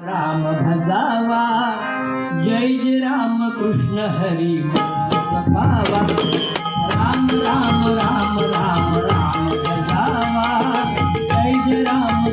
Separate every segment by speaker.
Speaker 1: राम भजावा जय जय राम कृष्ण हरी राम राम राम राम राम भजावा जय जय राम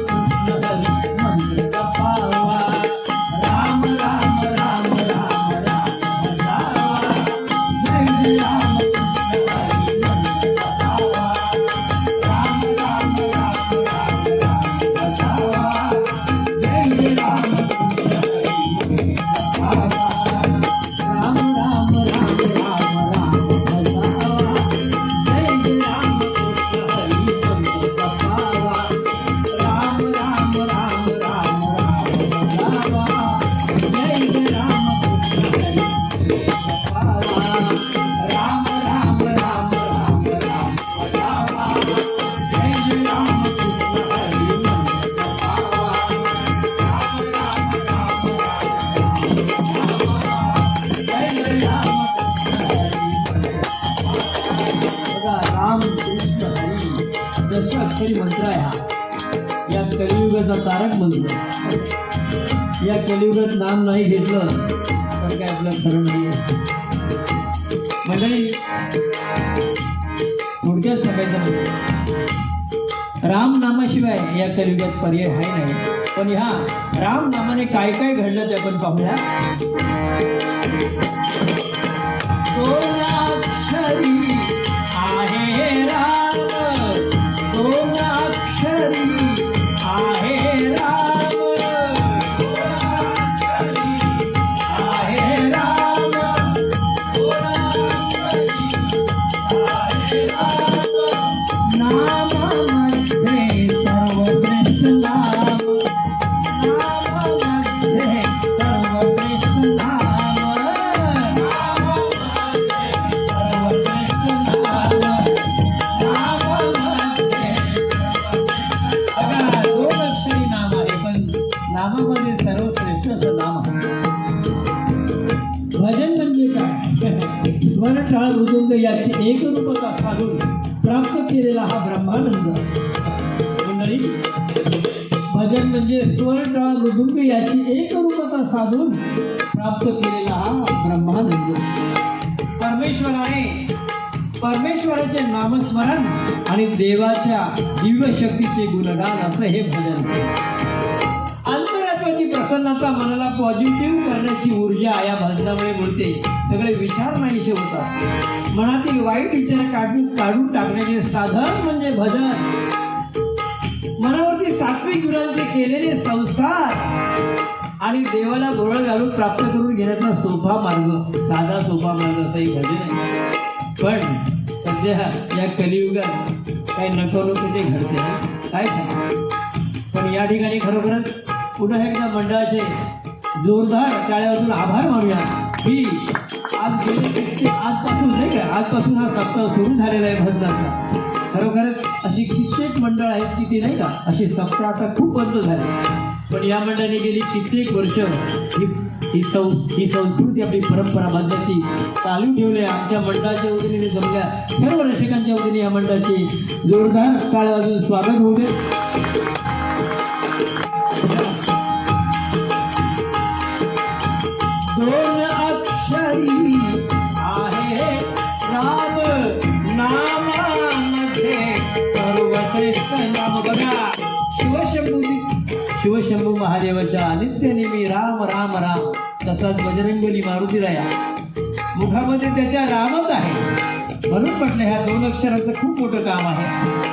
Speaker 1: या कलियुगाचा तारक म्हणतो या कलियुगात नाम नाही घेतलं तर काय आपलं खरं नाही मंडळी थोडक्यात सांगायचं म्हणजे राम नामाशिवाय या कलियुगात पर्याय आहे नाही. पण ह्या राम नामाने काय काय घडलं ते आपण पाहूया. आहे राम. असलेला हा ब्रह्मानंद मंडळी भजन म्हणजे सुवर्णा मृदुंग याची एकरूपता साधून प्राप्त केलेला हा ब्रह्मानंद परमेश्वराने परमेश्वराचे नामस्मरण आणि देवाच्या दिव्य शक्तीचे गुणगान असं हे भजन अंतरात्माची प्रसन्नता मनाला पॉझिटिव्ह करण्याची ऊर्जा या भजनामुळे मिळते. सगळे विचार नाहीसे होतात. मनातील वाईट विचार काढून काढून टाकण्याचे साधन म्हणजे भजन. मनावरती सात्विक गुणांचे केलेले संस्कार आणि देवाला गोळ घालून प्राप्त करून घेण्याचा सोपा मार्ग. साधा सोपा मार्ग असाही भजन आहे. पण सध्या या कलियुगात काही नको नको ते घडते काय पण या ठिकाणी खरोखरच पुन्हा एकदा मंडळाचे जोरदार टाळ्यावरून आभार मानूया. ही आज गेले आजपासून नाही का आजपासून हा सप्ताह सुरू झालेला आहे भजनाचा खरोखरच अशी कित्येक मंडळ आहेत की ती नाही का अशी सप्ताह आता खूप बंद झाली. पण या मंडळाने गेली कित्येक वर्ष ही ही सं ही संस्कृती आपली परंपरा बांधण्याची चालू ठेवली आहे. आमच्या मंडळाच्या वतीने जमल्या सर्व रसिकांच्या वतीने या मंडळाचे जोरदार टाळ अजून स्वागत होऊ दे. महादेवाच्या आदित्य नेहमी राम राम राम तसाच बजरंगबली मारुतीराया. मुखामध्ये त्याच्या रामच आहे. म्हणून म्हटलं ह्या दोन अक्षराचं खूप मोठं काम आहे.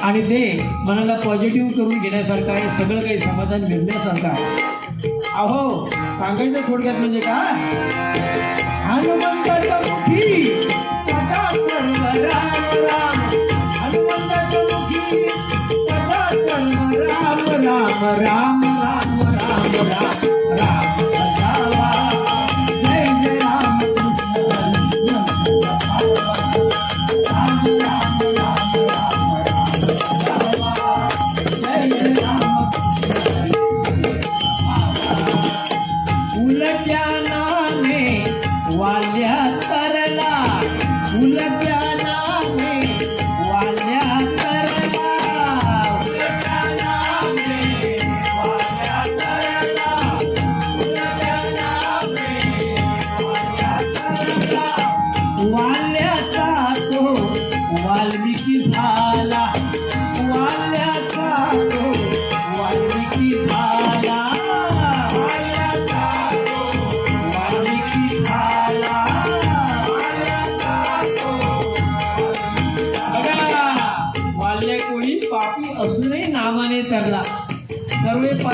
Speaker 1: आणि ते मनाला पॉझिटिव्ह करून घेण्यासारखं आहे सगळं काही समाधान मिळण्यासारखं आहे. अहो सांगायचं थोडक्यात म्हणजे का राम राम राम. राम राम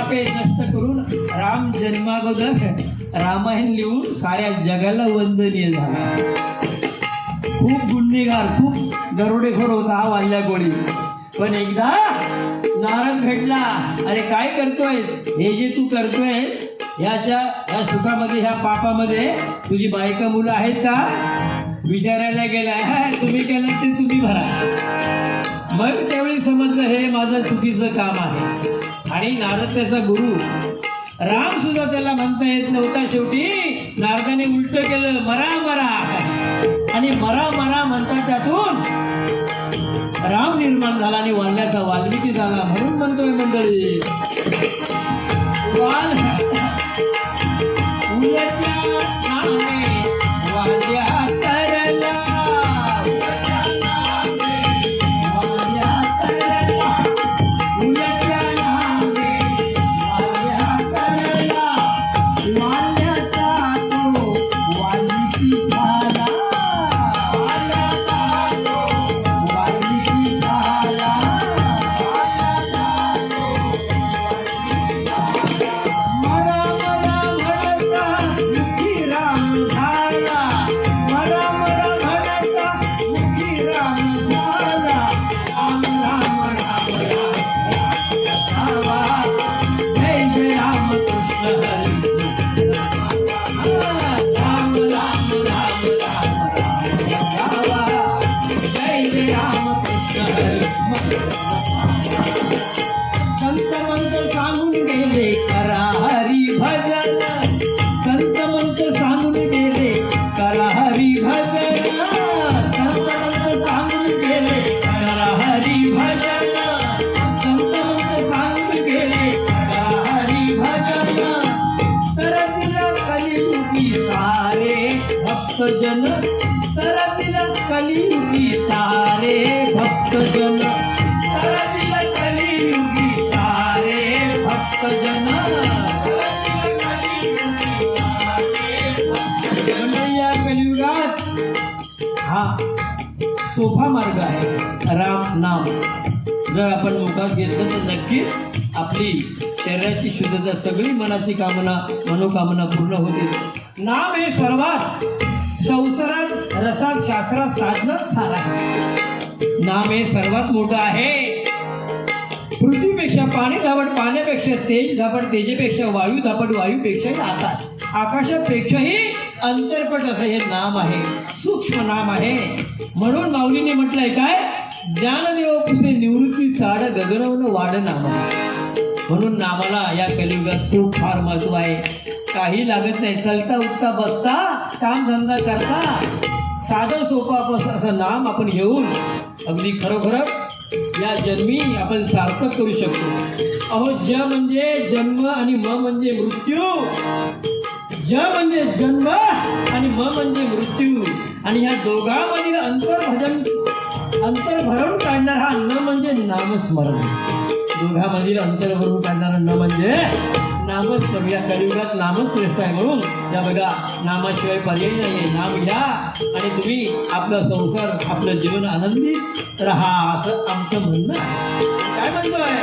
Speaker 1: पापे नष्ट करून राम जन्मागोदर रामायण लिहून साऱ्या जगाला वंदनीय झाला. खूप गुन्हेगार खूप दरोडेखोर होता हा वाल्या कोळी पण एकदा नारद भेटला अरे काय करतोय? हे जे तू करतोय ह्याच्या या सुखामध्ये ह्या पापामध्ये तुझी बायका मुलं आहेत का? विचारायला गेला तुम्ही केलं ते तुम्ही भरा. मग त्यावेळी समजलं हे माझं चुकीचं काम आहे. आणि नारद त्याचा गुरु. राम सुद्धा त्याला म्हणता येत नव्हता शेवटी. नारदाने उलट केलं मरा मरा. आणि मरा मरा म्हणता त्यातून राम निर्माण झाला आणि वाल्याचा वाल्मिकी झाला म्हणून म्हणतोय मंडळी. वाल संत मंत सांगून गेले करा भजन. संत सांगून गेले भजन. संत सांगून गेले भजन. संत सांगून गेले भजन. तर तिला सारे भक्तजन. तर तिला कलियुगी सारे भक्तजन. या कलियुगात हा मार्ग आहे. राम नाम. जर आपण मुखात घेतलं तर नक्कीच आपली शरीराची शुद्धता सगळी मनाची कामना मनोकामना पूर्ण होते. नाम हे सर्वात संसारात रसात शास्त्रात साधन सार आहे. नाम हे सर्वात मोठं आहे. पृथ्वीपेक्षा पाणी धापट पाण्यापेक्षा तेज धापट तेजेपेक्षा वायू धापट वायूपेक्षाही आकाश आकाशापेक्षाही अंतरपट असं हे नाम आहे. सूक्ष्म नाम आहे. म्हणून माऊलीने म्हटलंय काय? ज्ञानदेव पुसे निवृत्ती चाड गगनवन वाढ नाम. म्हणून नामाला या कलियुगात खूप फार महत्त्व आहे. काही लागत नाही. चलता उठता बसता काम धंदा करता साधं सोपं असं नाम आपण घेऊन अगदी खरोखरच या जन्मी आपण सार्थक करू शकतो. अहो ज म्हणजे जन्म आणि म म्हणजे मृत्यू. ज म्हणजे जन्म आणि म म्हणजे मृत्यू. आणि ह्या दोघांमधील अंतरभजन अंतर भरून काढणार हा न म्हणजे नामस्मरण. दोघांमधील अंतर भरून काढणारा न म्हणजे नामच सगळ्या कलियुगात नामच श्रेष्ठ आहे म्हणून. या बघा नामाशिवाय पर्याय नाही नाम घ्या आणि तुम्ही आपला संसार आपलं जीवन आनंदी राहा असं आमचं म्हणणं आहे. काय म्हणतोय?